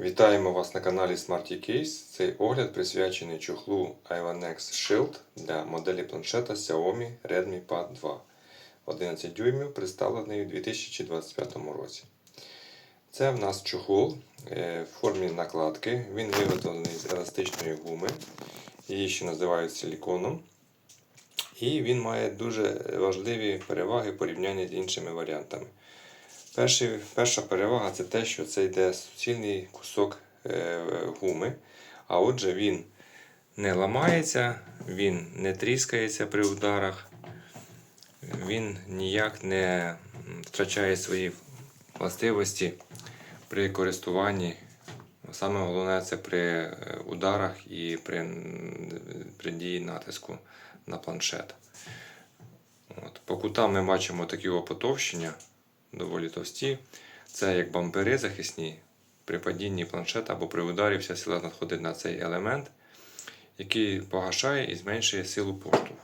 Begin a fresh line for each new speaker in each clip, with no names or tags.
Вітаємо вас на каналі Smarty Case. Цей огляд присвячений чохлу Ivanex Shield для моделі планшета Xiaomi Redmi Pad 2 11 дюймів, представлений у 2025 році. Це в нас чохол е, в формі накладки. Він виготовлений з еластичної гуми. Її ще називають силіконом. І він має дуже важливі переваги в порівнянні з іншими варіантами. Перший, перша перевага це те, що це йде суцільний кусок е, гуми, а отже він не ламається, він не тріскається при ударах, він ніяк не втрачає свої властивості при користуванні. Саме головне це при е, ударах і при, при дії натиску на планшет. От. По кутам ми бачимо такі опотовщення доволі товсті. Це як бампери захисні. При падінні планшета або при ударі вся сила надходить на цей елемент, який погашає і зменшує силу поштовху.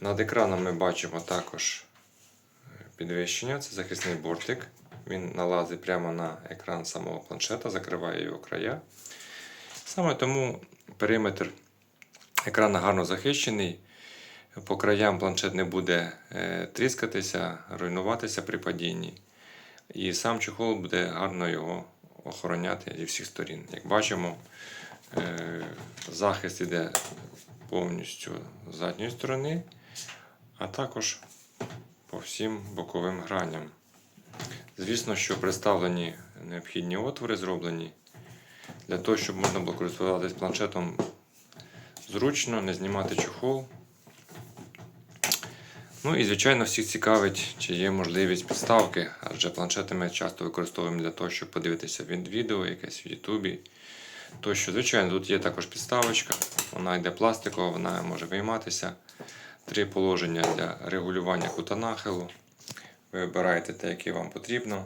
Над екраном ми бачимо також підвищення, це захисний бортик. Він налазить прямо на екран самого планшета, закриває його края. Саме тому периметр екрана гарно захищений. По краям планшет не буде е, тріскатися, руйнуватися при падінні. І сам чохол буде гарно його охороняти зі всіх сторін. Як бачимо, е, захист іде повністю з задньої сторони, а також по всім боковим граням. Звісно, що представлені необхідні отвори зроблені для того, щоб можна було користуватися планшетом зручно, не знімати чохол. Ну і, звичайно, всіх цікавить, чи є можливість підставки, адже планшети ми часто використовуємо для того, щоб подивитися від відео, якесь в Ютубі. Тощо, звичайно, тут є також підставочка, вона йде пластикова, вона може вийматися. Три положення для регулювання кута нахилу. Ви вибираєте те, яке вам потрібно.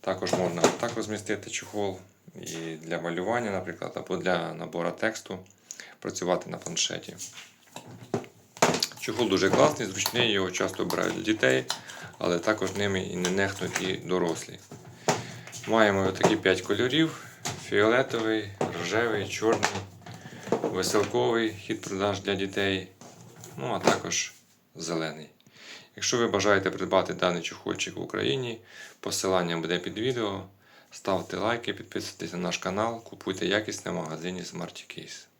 Також можна так розмістити чохол і для малювання, наприклад, або для набору тексту працювати на планшеті. Чохол дуже класний, зручний, його часто обирають для дітей, але також ними і не нехнуть і дорослі. Маємо такі 5 кольорів: фіолетовий, рожевий, чорний, веселковий хід продаж для дітей, ну а також зелений. Якщо ви бажаєте придбати даний чохольчик в Україні, посилання буде під відео. Ставте лайки, підписуйтесь на наш канал, купуйте якісне в магазині Smarty Case.